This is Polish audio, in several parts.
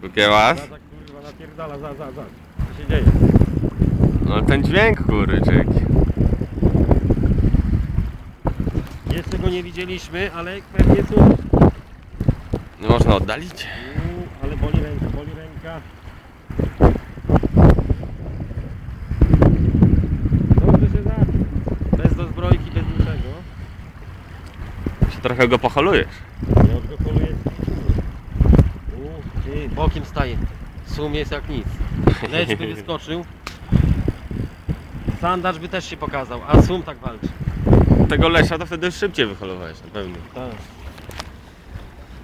Kukiełas? Zazak kurwa napierdala, za, za, za. Co się dzieje? No ten dźwięk kurczek. Jeszcze go nie widzieliśmy, ale pewnie tu. Nie można oddalić? Mm, ale boli ręka, boli ręka. Dobrze się zabił. Bez dozbrojki, bez niczego. Się trochę go poluję. U, ty, bokiem staje. Sum jest jak nic. Leć by wyskoczył. Sandacz by też się pokazał, a Sum tak walczy. Tego lesza to wtedy szybciej wyholowałeś na pewno. Tak.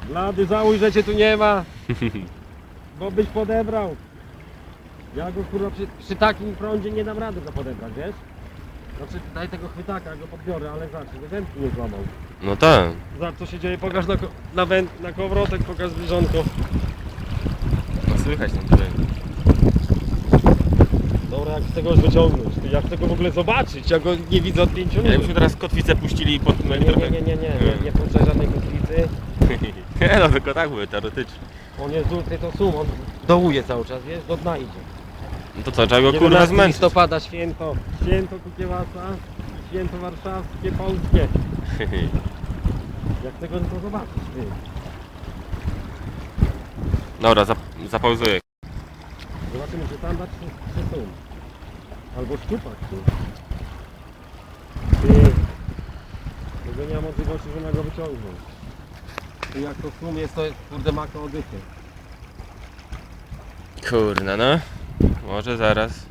Blady, żałuj, że cię tu nie ma. Bo byś podebrał. Ja go kurwa przy, przy takim prądzie nie dam rady go podebrać, wiesz? Znaczy daj tego chwytaka, go podbiorę, ale zobacz, że wędki nie złamał. No tak. Zobacz co się dzieje, pokaż na, ko- na, węd, na kołowrotek, pokaż zbliżonko. Słychać ten dźwięk. Dobra, jak chcę go już wyciągnąć, ty, ja chcę go w ogóle zobaczyć, ja go nie widzę od pięciu minut. byśmy teraz kotwicę puścili i Nie, nie, trochę. nie, nie, nie, nie, nie puszczaj żadnej kotwicy. Nie no, tylko tak były teoretycznie. On jest ultry to sum, on dołuje cały czas, wiesz, do dna idzie. No to co, trzeba go kurwa 11 zmęczyć. listopada święto, święto Kukiewasa, święto warszawskie, polskie. Jak tego tylko zobaczyć, ty. Dobra, zap zapauzuję. Zobaczymy, czy tam da, czy, sum. Albo szczupak, ty. Ty. Tego nie ma możliwości, żeby go wyciągnąć. Ty jak to sum jest, to jest kurde maka odychy. Kurna no. Może zaraz.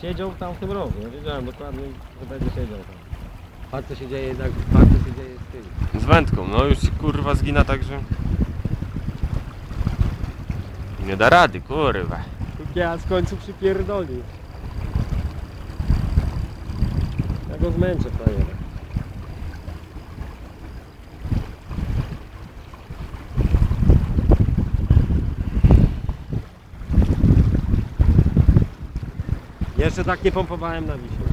Siedział tam w tym rogu, ja wiedziałem dokładnie, że będzie siedział tam. Patrz co się dzieje jednak, patrz co się dzieje z tym. Z wędką, no już ci, kurwa zgina także. Nie da rady, kurwa. Ja w końcu przypierdolił. Ja go zmęczę frajerę. Jeszcze tak nie pompowałem na wisie.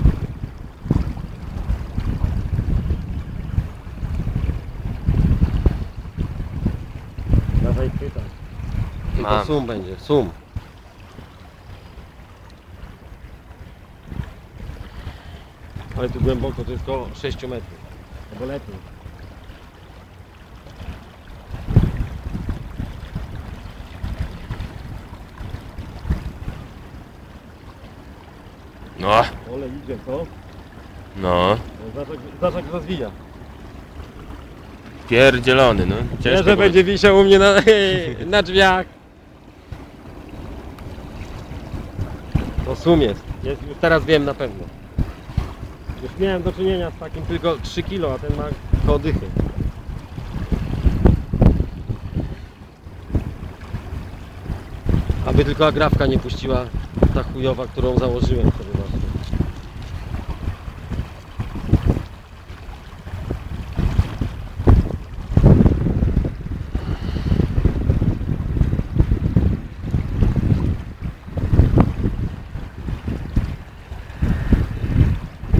Mam. sum będzie, sum. Ale tu głęboko to jest około 6 metrów. Albo lepiej. No, Ole idzie to. no. Zaczek, zaczek rozwija. Pierdzielony, no. Nie, Ciężko że było. będzie wisiał u mnie na, na drzwiach. To sum jest. jest. Już teraz wiem na pewno. Już miałem do czynienia z takim tylko 3 kilo, a ten ma koło dychy. Aby tylko agrafka nie puściła ta chujowa, którą założyłem sobie właśnie.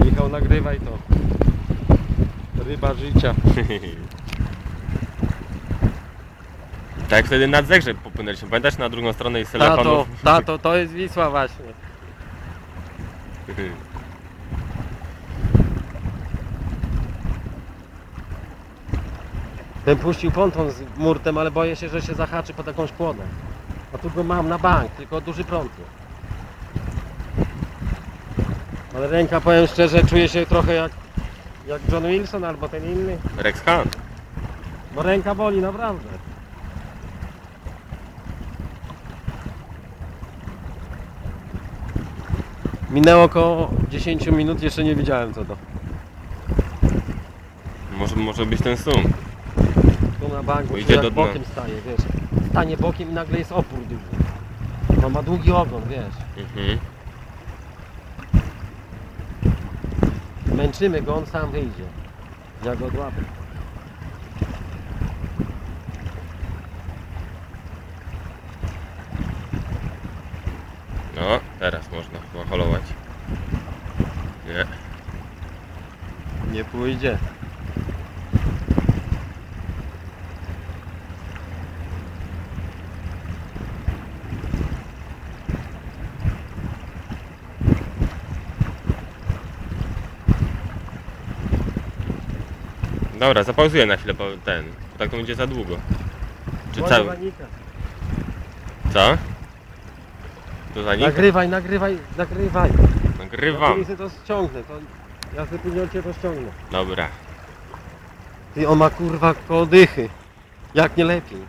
Michał nagrywaj to. Życia. Tak jak wtedy nad Zegrze popłynęliśmy. Pamiętasz na drugą stronę i Tato, Selekonów? tato, to jest Wisła właśnie. Ten puścił ponton z murtem, ale boję się, że się zahaczy pod jakąś płodę. A tu go mam na bank, tylko duży prąd. jest. Ale ręka, powiem szczerze, czuję się trochę jak, jak John Wilson albo ten inny. Rex Hunt. Bo ręka boli naprawdę. Minęło około 10 minut, jeszcze nie widziałem co to. Może, może być ten sum. Tu na banku Bo idzie jak do dna. bokiem staje, wiesz. Stanie bokiem i nagle jest opór duży. No ma długi ogon, wiesz. Mhm. Męczymy go, on sam wyjdzie. Ja go odłapię. No, teraz można chyba holować. Nie. Nie pójdzie. Dobra, zapauzuję na chwilę ten. bo Tak to będzie za długo. Czy cały. Co? To za? Nagrywaj, nagrywaj, nagrywaj. Ja Nagrywam. sobie to ściągnę, to ja sobie później ciebie to ściągnę. Dobra. Ty, on ma kurwa koło dychy. Jak nie lepiej.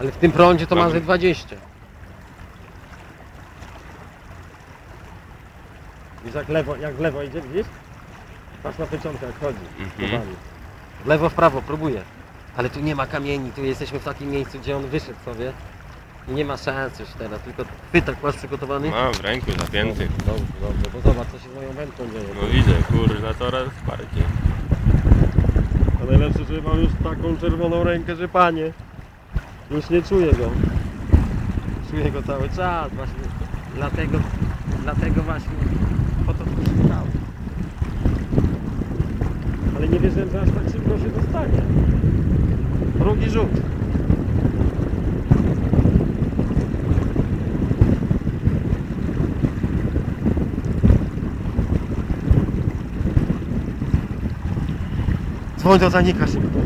Ale w tym prądzie to ma Dobra. ze 20. Widzisz jak lewo, jak w lewo idzie, widzisz? Patrz na pieczątkę jak chodzi. Mhm. W lewo, w prawo, próbuję. Ale tu nie ma kamieni, tu jesteśmy w takim miejscu, gdzie on wyszedł sobie. I nie ma szans już teraz, tylko chwytak masz przygotowany? Ma w ręku zapięty. Dobrze, dobrze, bo zobacz co się z moją wędką dzieje. No widzę, kurwa, coraz bardziej. A najlepsze, że mam już taką czerwoną rękę, że panie. Już nie czuję go. Czuję go cały czas właśnie. Dlatego, dlatego właśnie po to tu Ale nie wierzyłem, że aż tak szybko się dostanie. Drugi rzut. Dzwoń do zanika szybko.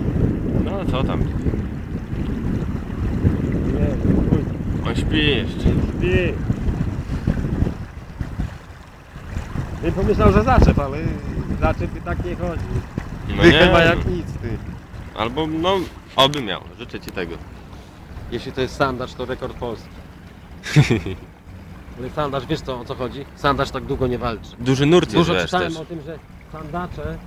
No co tam? Nie, spokój. On śpi jeszcze. Śpi. Nie pomyślał, że zaczep, ale zaczep i tak nie chodzi. No Ty nie. chyba jak nic, ty. Albo no, oby miał. Życzę ci tego. Jeśli to jest sandaż, to rekord Polski. Ale sandaż, wiesz co, o co chodzi? Sandaż tak długo nie walczy. Duży nurt jest Dużo wiesz, czytałem też. o tym, że sandacze